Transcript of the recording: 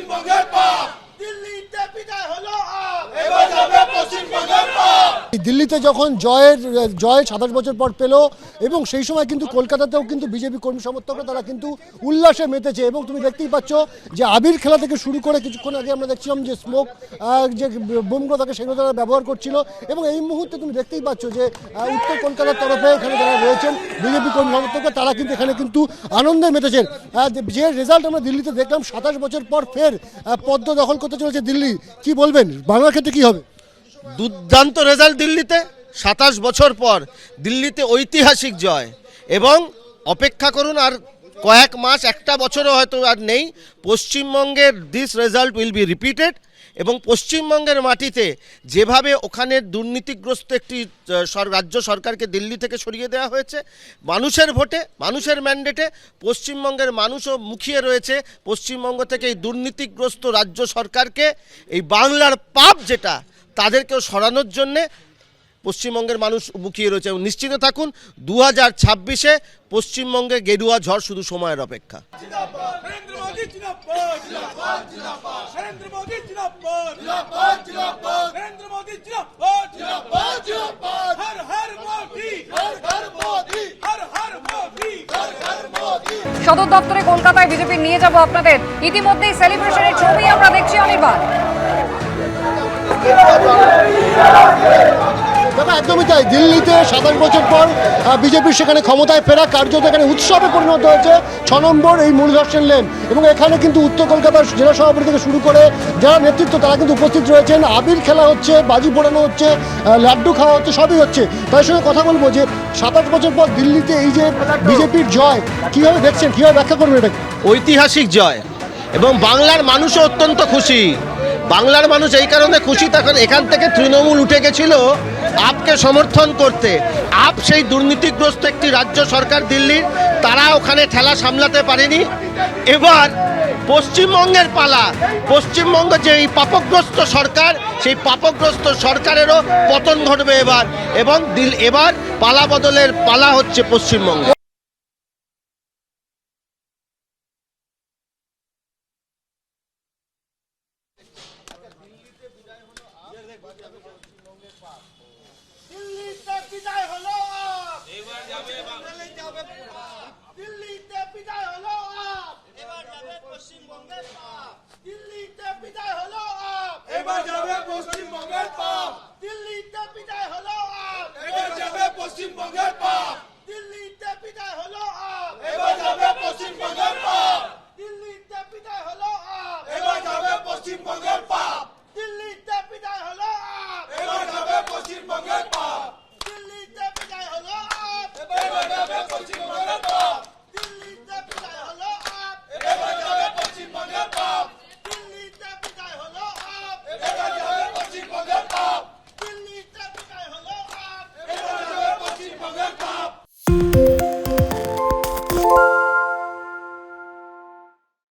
Tim Bhagat দিল্লিতে যখন জয়ের, জয় সাতাশ বছর পর পেল এবং সেই সময় কিন্তু কলকাতাতেও কিন্তু বিজেপি কর্মী সমর্থকরা তারা কিন্তু উল্লাসে মেতেছে এবং তুমি দেখতেই পাচ্ছ যে আবির খেলা থেকে শুরু করে কিছুক্ষণ আগে আমরা দেখছিলাম যে স্মোক যে বোমগুলো থাকে সেগুলো তারা ব্যবহার করছিল এবং এই মুহূর্তে তুমি দেখতেই পাচ্ছ যে উত্তর কলকাতার তরফে এখানে যারা রয়েছেন বিজেপি কর্মী সমর্থকরা, তারা কিন্তু এখানে কিন্তু আনন্দে মেতেছেন। যে রেজাল্ট আমরা দিল্লিতে দেখলাম, সাতাশ বছর পর ফের পদ্ম দখল করতে চলেছে দিল্লি। কি বলবেন? বাংলার ক্ষেত্রে কি হবে? দুর্দান্ত রেজাল্ট দিল্লিতে, সাতাশ বছর পর দিল্লিতে ঐতিহাসিক জয়। এবং অপেক্ষা করুন আর কয়েক মাস, একটা বছরও হয়তো আর নেই, পশ্চিমবঙ্গের this result will be repeated এবং পশ্চিমবঙ্গের মাটিতে যেভাবে ওখানে দুর্নীতিগ্রস্ত একটি রাজ্য সরকারকে দিল্লি থেকে সরিয়ে দেওয়া হয়েছে, মানুষের ভোটে, মানুষের ম্যান্ডেটে পশ্চিমবঙ্গের মানুষও মুখিয়ে রয়েছে। পশ্চিমবঙ্গ থেকে এই দুর্নীতিগ্রস্ত রাজ্য সরকারকে, এই বাংলার পাপ যেটা তাদেরকেও সরানোর জন্যে পশ্চিমবঙ্গের মানুষ মুখিয়ে রয়েছে এবং নিশ্চিত থাকুন দু হাজার ছাব্বিশে পশ্চিমবঙ্গে গেরুয়া ঝড় শুধু সময়ের অপেক্ষা। সদর দপ্তরে কলকাতায় বিজেপি নিয়ে যাব আপনাদের। ইতিমধ্যেই সেলিব্রেশনের ছবি আমরা দেখছি অনির্বাণ দাদা, একদমই তাই। দিল্লিতে সাতাশ বছর পর বিজেপির সেখানে ক্ষমতায় ফেরা কার্যত এখানে উৎসবে পরিণত হয়েছে ছ নম্বর এই মূলধর্ষণ লেন। এবং এখানে কিন্তু উত্তর কলকাতার জেলা সভাপতি থেকে শুরু করে যারা নেতৃত্ব, তারা কিন্তু উপস্থিত রয়েছেন। আবির খেলা হচ্ছে, বাজি পোড়ানো হচ্ছে লাড্ডু খাওয়া হচ্ছে, সবই হচ্ছে। তার সঙ্গে কথা বলব যে সাতাশ বছর পর দিল্লিতে এই যে বিজেপির জয়, কীভাবে দেখছেন, কীভাবে ব্যাখ্যা করবেন এটাকে ঐতিহাসিক জয়। এবং বাংলার মানুষও অত্যন্ত খুশি। বাংলার মানুষ এই কারণে খুশি, তখন এখান থেকে তৃণমূল উঠে গেছিল আপকে সমর্থন করতে। আপ সেই দুর্নীতিগ্রস্ত একটি রাজ্য সরকার দিল্লির, তারা ওখানে ঠেলা সামলাতে পারেনি। এবার পশ্চিমবঙ্গের পালা। পশ্চিমবঙ্গ যে এই পাপগ্রস্ত সরকার, সেই পাপগ্রস্ত সরকারেরও পতন ঘটবে এবার। এবং দিল এবার পালা বদলের পালা হচ্ছে পশ্চিমবঙ্গে। দিল্লিতে বিদায় হলো। আপ এবার। যাবে দিল্লিতে বিদায় হলো। আপ এবার যাবে পশ্চিমবঙ্গের পাপ। দিল্লিতে বিদায় হলো। আপ এবার যাবে পশ্চিমবঙ্গের পাপ। দিল্লিতে বিদায় হলো। এবার যাবে পশ্চিমবঙ্গের